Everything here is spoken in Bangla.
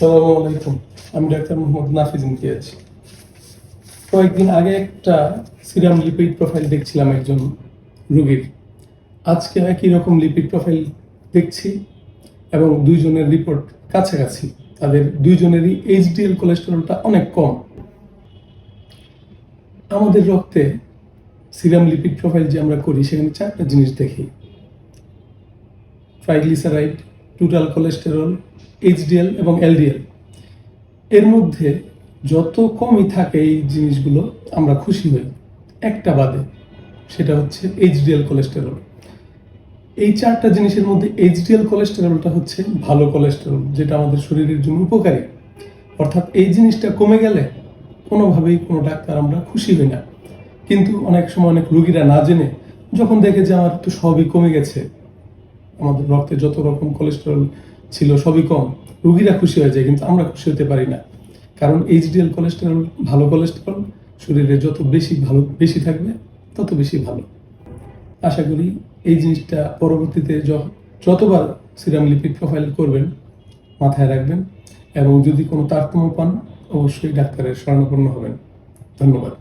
আসসালামু আলাইকুম আমি ডাক্তার মোহাম্মদ নাফিজ ইমতিয়াজ কয়েকদিন আগে একটা সিরাম লিপিড প্রোফাইল দেখছিলাম একজন রোগীর। আজকে একই রকম লিপিড প্রোফাইল দেখছি এবং দুইজনের রিপোর্ট কাছাকাছি। তাদের দুইজনেরই এইচডিএল কোলেস্টেরলটা অনেক কম। আমাদের রক্তে সিরাম লিপিড প্রোফাইল যে আমরা করি, সেখানে চারটা জিনিস দেখি। ট্রাইগ্লিসারাইড টোটাল কোলেস্টেরল এইচডিএল এবং এলডিএল এর মধ্যে যত কমই থাকে এই জিনিসগুলো, আমরা খুশি হই। একটা বাদে, সেটা হচ্ছে এইচডিএল কোলেস্টেরল এই চারটা জিনিসের মধ্যে এইচডিএল কোলেস্টেরলটা হচ্ছে ভালো কোলেস্টেরল যেটা আমাদের শরীরের জন্য উপকারী। অর্থাৎ এই জিনিসটা কমে গেলে কোনোভাবেই কোনো ডাক্তার আমরা খুশি হই না। কিন্তু অনেক সময় অনেক রুগীরা না জেনে যখন দেখে যে আমার তো সবই কমে গেছে আমাদের রক্তে যত রকম কোলেস্টেরল ছিল সবই কম। রুগীরা খুশি হয়ে যায়, কিন্তু আমরা খুশি হতে পারি না। কারণ এইচডিএল কোলেস্টেরল ভালো কোলেস্টেরল শরীরে যত বেশি ভালো, বেশি থাকবে, তত বেশি ভালো। আশা করি এই জিনিসটা পরবর্তীতে যতবার সিরাম লিপিড প্রোফাইল করবেন, মাথায় রাখবেন এবং যদি কোনো তারতম্য পান, অবশ্যই ডাক্তারের শরণাপন্ন হবেন। ধন্যবাদ।